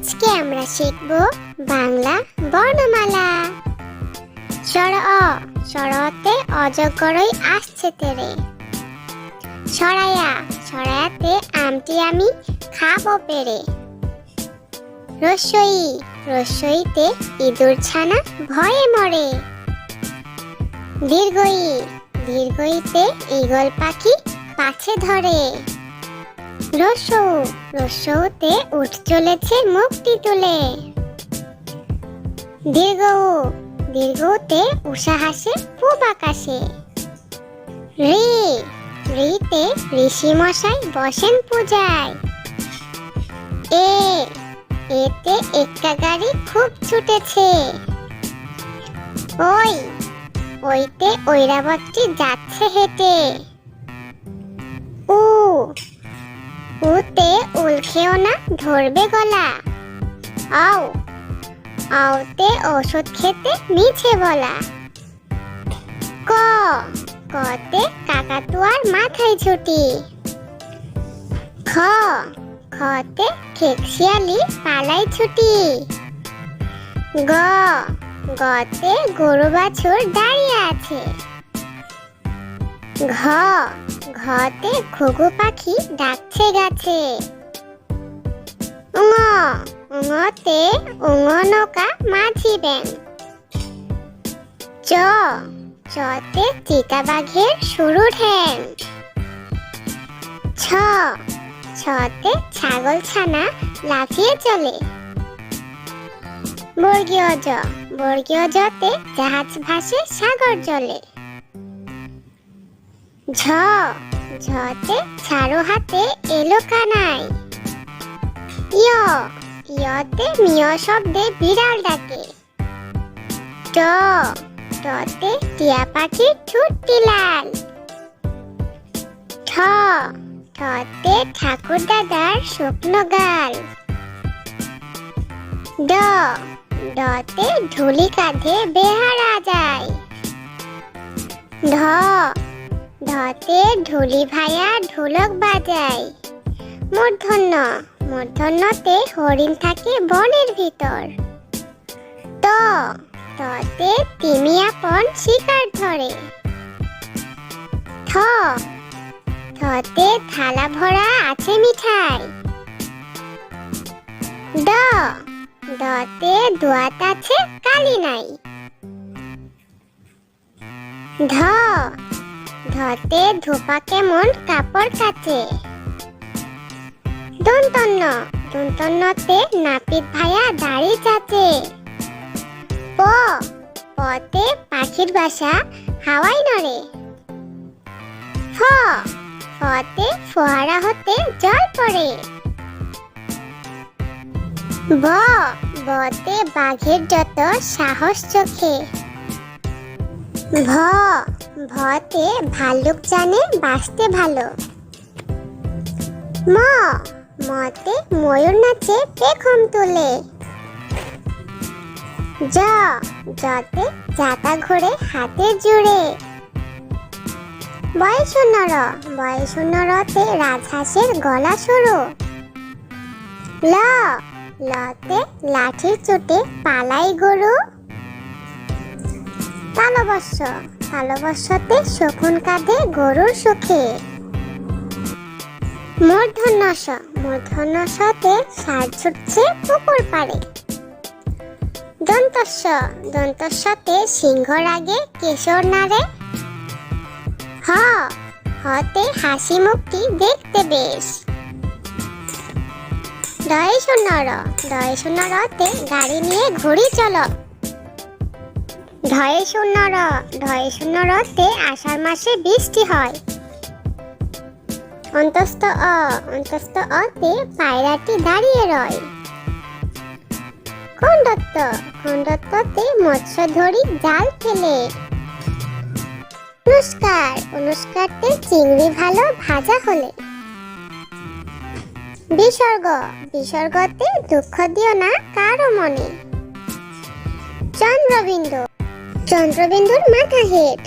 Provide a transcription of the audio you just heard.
আজকে আমরা শিখব বাংলা বর্ণমালা। স্বর অ স্বরতে অজগরই আসছে তেরে। সরায়া সরায়াতে আমটি আমি খাব পেরে। রসই রসইতে ইঁদুর ছানা ভয়ে মরে। দীর্ঘই, দীর্ঘইতে ঈগল পাখি পাছে ধরে। রসৌ, রসৌতে উঠ চলেছে মুখটি তুলে। দীর্ঘ দীর্ঘতে উষা হাসে পূব আকাশে। রি, রিতে ঋষি মশাই বসেন পূজায়। এ, এতে একটা গাড়ি খুব ছুটেছে। ওই, ওইতে ঐরাবতটি যাচ্ছে হেঁটে। খেও না, ধরবে গলা। আও, আওতে ওষুধ খেতে মিছে বলা। ক, কতে কাকাতুয়ার মাথায় ছুটি খ, খতে খেকশিয়ালি পালাই ছুটি। গ, গতে গরু বাছুর দাঁড়িয়ে আছে। ঘ, ঘতে ঘুঘু পাখি ডাকছে গাছে। উঙ উঙতে উঙ নৌকা মাঝি ব্যাং চ চতে চিতাবাঘের সরু ঠ্যাং ছ ছতে ছাগল ছানা লাফিয়ে চলে বর্গীয় জ বর্গীয় জতে জাহাজ ভাসে সাগর জলে ঝ ঝতে ছাড়ো হাতে এলো কানাই ইয় ইয়তে মিয় শব্দে বিড়াল ডাকে। ট, টতে টিয়া পাখির ঠ ঠতে ঠাকুর দাদার শুকনো গাল। ড, ডতে ঢুলি কাঁধে বেহারা যায়। ঢ ধতে ঢুলি ভাইয়া ঢোলক বাজায়। মূর্ধন্য মূর্ধন্যতে হরিণ থাকে বনের ভিতর। ত, ততে তিমি আপন শিকার ধরে। থ, থতে থালা ভরা আছে মিঠাই। দ, দতে দোয়াত আছে কালি নাই। ধ, ধতে ধোপা কেমন কাপড় কাচে। দন্তন্য দন্তন্যতে নাপিত ভাইয়া দাড়ি চাচে। প পতে পাখির বাসা হাওয়াই নড়ে। ফ ফতে ফোয়ারা হতে জল পড়ে। ব, বতে বাঘের যত সাহস চোখে। ভ, ভতে ভাল্লুক জানে বাঁচতে ভালো। ম মতে ময়ূর নাচে পেখম তোলে। জ, জতে জাতা ঘোরে হাতে জুড়ে বয়সুন্নর বয়সুন্নরতে রাজহাঁসের গলা সরু। ল, লতে লাঠির চোটে পালাই গরু। তালবস্য, তালবস্যতে শকুন কাঁধে গরুর সুখে। মূর্ধন্যস মূর্ধন্যসতে সার ছুটছে পুকুর পাড়ে। দন্তস্য দন্তস্যতে সিংহ রাগে কেশর নাড়ে। হ। হতে হাসি মুখটি দেখতে বেশ। দয় শূন্যর দয় শূন্যরতে গাড়ি নিয়ে ঘুরি চলো। ধয়ে শূন্যর ধয়ে শূন্যরতে আষাঢ় মাসে বৃষ্টি হয়। অ অতে পায়রাটি দাঁড়িয়ে রয়। খণ্ডত্ব, খণ্ডত্বতে মৎস্য ধরি জাল ফেলে অনুষ্কার, অনুষ্কারতে চিংড়ি ভালো ভাজা হলে। বিসর্গ, বিসর্গতে দুঃখ দিও না কারও মনে। চন্দ্রবিন্দু, চন্দ্রবিন্দুর মাথা হেট।